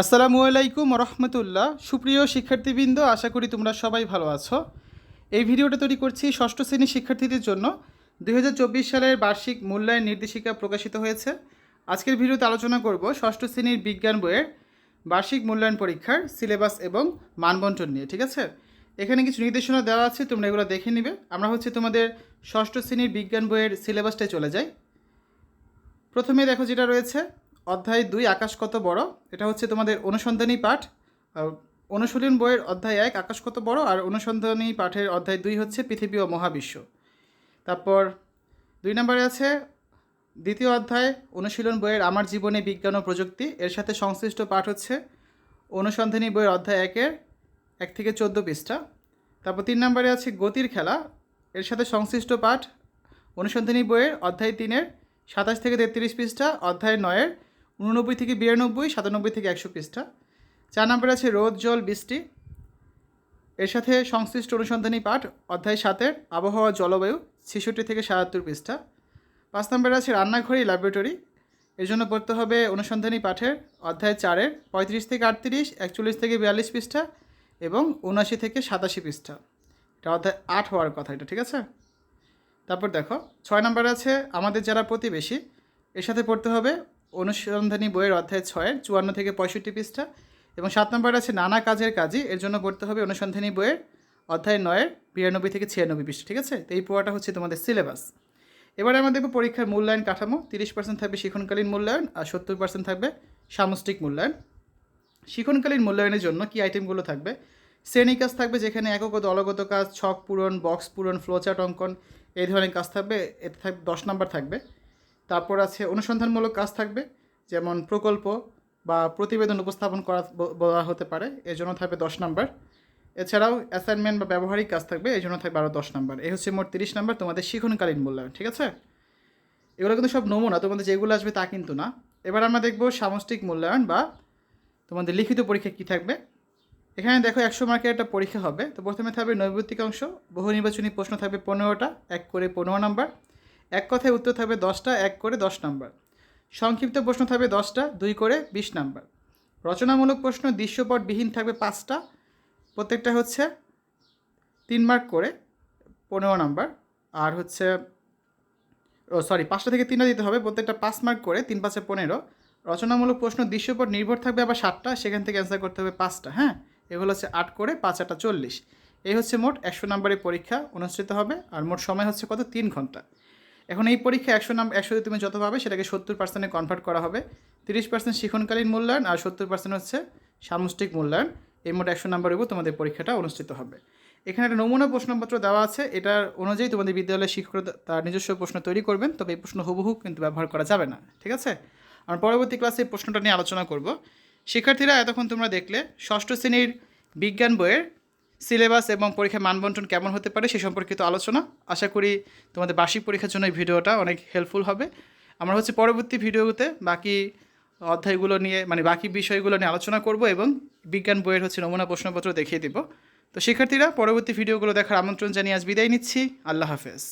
আসসালামু আলাইকুম রহমতুল্লাহ। সুপ্রিয় শিক্ষার্থীবৃন্দ, আশা করি তোমরা সবাই ভালো আছো। এই ভিডিওটা তৈরি করছি ষষ্ঠ শ্রেণির শিক্ষার্থীদের জন্য। দু হাজার চব্বিশ সালের বার্ষিক মূল্যায়ন নির্দেশিকা প্রকাশিত হয়েছে। আজকের ভিডিওতে আলোচনা করব ষষ্ঠ শ্রেণির বিজ্ঞান বইয়ের বার্ষিক মূল্যায়ন পরীক্ষার সিলেবাস এবং মানবন্টন নিয়ে, ঠিক আছে? এখানে কিছু নির্দেশনা দেওয়া আছে, তোমরা এগুলো দেখে নিবে। আমরা হচ্ছে তোমাদের ষষ্ঠ শ্রেণির বিজ্ঞান বইয়ের সিলেবাসটায় চলে যাই। প্রথমে দেখো যেটা রয়েছে। অধ্যায় দুই, আকাশ কত বড়? এটা হচ্ছে তোমাদের অনুসন্ধানী পাঠ। অনুশীলন বইয়ের অধ্যায় এক, আকাশ কত বড়? আর অনুসন্ধানী পাঠের অধ্যায় দুই হচ্ছে পৃথিবী ও মহাবিশ্ব। তারপর দুই নম্বরে আছে, দ্বিতীয় অধ্যায়, অনুশীলন বইয়ের আমার জীবনে, বিজ্ঞান ও প্রযুক্তি। এর সাথে সংশ্লিষ্ট পাঠ হচ্ছে অনুসন্ধানী বইয়ের অধ্যায় একের এক থেকে চোদ্দ পৃষ্ঠা। তারপর তিন নম্বরে আছে গতির খেলা। এর সাথে সংশ্লিষ্ট পাঠ অনুসন্ধানী বইয়ের অধ্যায় তিনের সাতাশ থেকে তেত্রিশ পৃষ্ঠা, অধ্যায় নয়ের উননব্বই থেকে বিরানব্বই, সাতানব্বই থেকে একশো পৃষ্ঠা। চার নম্বরে আছে রোদ, জল, বৃষ্টি। এর সাথে সংশ্লিষ্ট অনুসন্ধানী পাঠ, অধ্যায় সাতের, আবহাওয়া, জলবায়ু, ছেষট্টি থেকে সাতাত্তর পৃষ্ঠা। পাঁচ নম্বরে আছে রান্নাঘরে ল্যাবরেটরি এর জন্য পড়তে হবে অনুসন্ধানী পাঠের অধ্যায় চারের, পঁয়ত্রিশ থেকে আটত্রিশ, একচল্লিশ থেকে বিয়াল্লিশ পৃষ্ঠা এবং উনআশি থেকে সাতাশি পৃষ্ঠা। এটা অধ্যায় আট হওয়ার কথা এটা, ঠিক আছে? তারপর দেখো, ছয় নম্বর আছে আমাদের যারা প্রতিবেশী, এর সাথে পড়তে হবে অনুসন্ধানী বইয়ের অধ্যায় ছয়ের চুয়ান্ন থেকে পঁয়ষট্টি পৃষ্ঠা, এবং সাত নম্বর আছে, নানা কাজের কাজই এর জন্য পড়তে হবে অনুসন্ধানী বইয়ের অধ্যায় নয়ের বিরানব্বই থেকে ছিয়ানব্বই পৃষ্ঠা, ঠিক আছে? তো এই পড়াটা হচ্ছে তোমাদের সিলেবাস এবারে আমরা দেখব পরীক্ষার মূল্যায়ন কাঠামো, তিরিশ পার্সেন্ট থাকবে শিক্ষণকালীন মূল্যায়ন আর সত্তর পার্সেন্ট থাকবে সামষ্টিক মূল্যায়ন। শিক্ষণকালীন মূল্যায়নের জন্য কি আইটেমগুলো থাকবে? শ্রেণি কাজ থাকবে যেখানে একক দলগত কাজ, ছক পূরণ বক্স পূরণ ফ্লোচার্ট অঙ্কন, এই ধরনের কাজ থাকবে, এতে থাকবে দশ নাম্বার থাকবে। তারপর আছে অনুসন্ধানমূলক কাজ থাকবে, যেমন প্রকল্প বা প্রতিবেদন উপস্থাপন করা বলা হতে পারে, এর জন্য থাকবে দশ নাম্বার। এছাড়াও অ্যাসাইনমেন্ট বা ব্যবহারিক কাজ থাকবে এই জন্য থাকবে আরও দশ নাম্বার। এই হচ্ছে মোট তিরিশ নাম্বার, তোমাদের শিখনকালীন মূল্যায়ন, ঠিক আছে? এগুলো কিন্তু সব নমুনা, তোমাদের যেগুলো আসবে তা কিন্তু না। এবার আমরা দেখব সামষ্টিক মূল্যায়ন বা তোমাদের লিখিত পরীক্ষা কী থাকবে। এখানে দেখো একশো মার্কের একটা পরীক্ষা হবে, তো প্রথমে থাকবে নৈবত্তিক অংশ, বহু নির্বাচনী প্রশ্ন থাকবে পনেরোটা, এক করে পনেরো নাম্বার। এক কথায় উত্তর থাকবে দশটা, এক করে দশ নাম্বার। সংক্ষিপ্ত প্রশ্ন থাকবে দশটা, দুই করে বিশ নাম্বার। রচনামূলক প্রশ্ন দৃশ্যপটবিহীন থাকবে পাঁচটা। প্রত্যেকটা হচ্ছে তিন মার্ক করে পনেরো নাম্বার। আর হচ্ছে, ও সরি পাঁচটা থেকে তিনটা দিতে হবে। প্রত্যেকটা পাঁচ মার্ক করে তিন পাঁচে পনেরো। রচনামূলক প্রশ্ন দৃশ্যপট নির্ভর থাকবে আবার সাতটা। সেখান থেকে অ্যান্সার করতে হবে পাঁচটা হ্যাঁ? এগুলো হচ্ছে আট করে পাঁচ, আটটা চল্লিশ। এই হচ্ছে মোট একশো নাম্বারের পরীক্ষা অনুষ্ঠিত হবে। আর মোট সময় হচ্ছে কত? তিন ঘণ্টা। এখন এই পরীক্ষা একশো নাম, একশোতে তুমি যত পাবে, সেটাকে সত্তর পার্সেন্টে কনভার্ট করা হবে। তিরিশ পার্সেন্ট শিখনকালীন মূল্যায়ন আর সত্তর পার্সেন্ট হচ্ছে সামষ্টিক মূল্যায়ন। এই মোট একশো নাম্বারের উপর তোমাদের পরীক্ষাটা অনুষ্ঠিত হবে। এখানে একটা নমুনা প্রশ্নপত্র দেওয়া আছে। এটার অনুযায়ী তোমাদের বিদ্যালয়ের শিক্ষকরা তার নিজস্ব প্রশ্ন তৈরি করবেন, তবে এই প্রশ্ন হুবহু কিন্তু ব্যবহার করা যাবে না, ঠিক আছে? আর পরবর্তী ক্লাসে এই প্রশ্নটা নিয়ে আলোচনা করব। শিক্ষার্থীরা এতক্ষণ তোমরা দেখলে ষষ্ঠ শ্রেণির বিজ্ঞান বইয়ের সিলেবাস এবং পরীক্ষার মানবন্টন কেমন হতে পারে সে সম্পর্কিত আলোচনা। আশা করি তোমাদের বার্ষিক পরীক্ষার জন্য এই ভিডিওটা অনেক হেল্পফুল হবে। আমরা হচ্ছে পরবর্তী ভিডিওতে বাকি অধ্যায়গুলো নিয়ে মানে বাকি বিষয়গুলো নিয়ে আলোচনা করব এবং বিজ্ঞান বইয়ের হচ্ছে নমুনা প্রশ্নপত্র দেখিয়ে দিব। তো শিক্ষার্থীরা, পরবর্তী ভিডিওগুলো দেখার আমন্ত্রণ জানিয়ে আজ বিদায় নিচ্ছি। আল্লাহ হাফেজ।